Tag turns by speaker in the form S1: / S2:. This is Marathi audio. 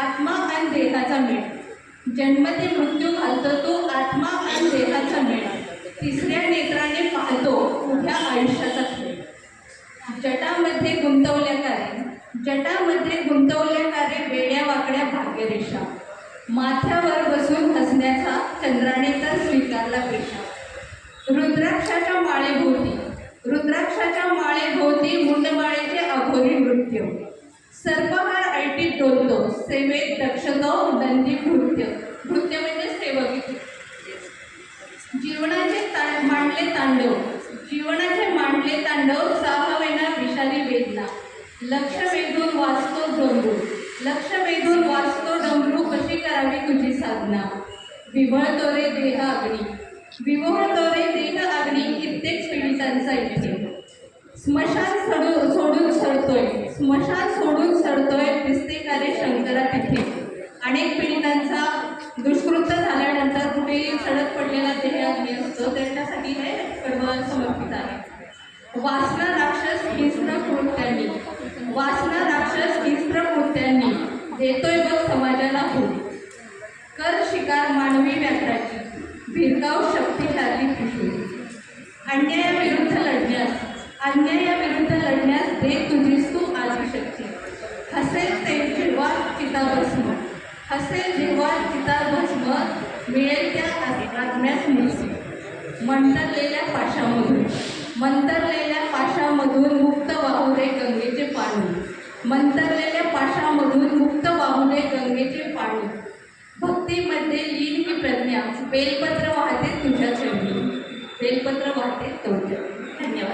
S1: आत्मा आणि देहाचा मेळ. जन्मते मृत्यू घालतो तो आत्मा आणि देहाचा मेळ. तिसऱ्या नेत्राने पाहतो उभ्या आयुष्याचा खेळ. जटामध्ये गुंतवल्या कारे जटामध्ये गुंतवल्या कारे वेड्या वाकड्या भाग्यरेषा. माथ्यावर बसून हसण्याचा चंद्राने तर स्वीकारला पेशा. रुद्राक्षाच्या माळेभोवती रुद्राक्षाच्या माळेभोवती मुंडमाळेचे अघोरी नृत्य. सर्प डोलतो सेवेत दक्षतो दंदी नृत्य नृत्य म्हणजे सेवक. जीवनाचे ता मांडले तांडव. जीवनाचे मांडले तांडव साहवेना विषारी वेदना. लक्ष वेधून वाचतो डोंगरू लक्ष वेधून वाचतो डोंगरू कशी करावी तुझी साधना? विभळतो रे देह अग्नी. विवळतो रे देह अग्नी. कित्येक पिढीचांचा इथे. स्मशान सडू सोडून सरतोय स्मशान सोडून सरतोय दिसते का रे शंकरा तिथे अनेक पीडितांचा दुष्कृत्य झाल्यानंतर कुठे सडक पडलेला देह आम्ही असतो त्यांच्यासाठी हे सर्व समर्पित आहे. वासना राक्षस हिंस्र कृत्यांनी वासना राक्षस हिंस्र कृत्यांनी देतोय बघ समाजाला हो कर शिकार मानवी व्याघ्राची. भिरकाव शक्तिशाली पिशू अन्यायाविरुद्ध लढण्यास. अन्यायाविरुद्ध असे जीवन किताब भस्म मिळेल त्या आत्म्यास मुक्ती मंतरलेल्या पाशामधून मंतरलेल्या पाशामधून मुक्त वाहू वाहुरे गंगेचे पाणी मंतरलेल्या पाशामधून मुक्त वाहू वाहुरे गंगेचे पाणी. भक्तीमध्ये लीन ही प्रज्ञा बेलपत्र वाहते तुझ्या चरणी. बेलपत्र वाहते तुझ्या धन्यवाद.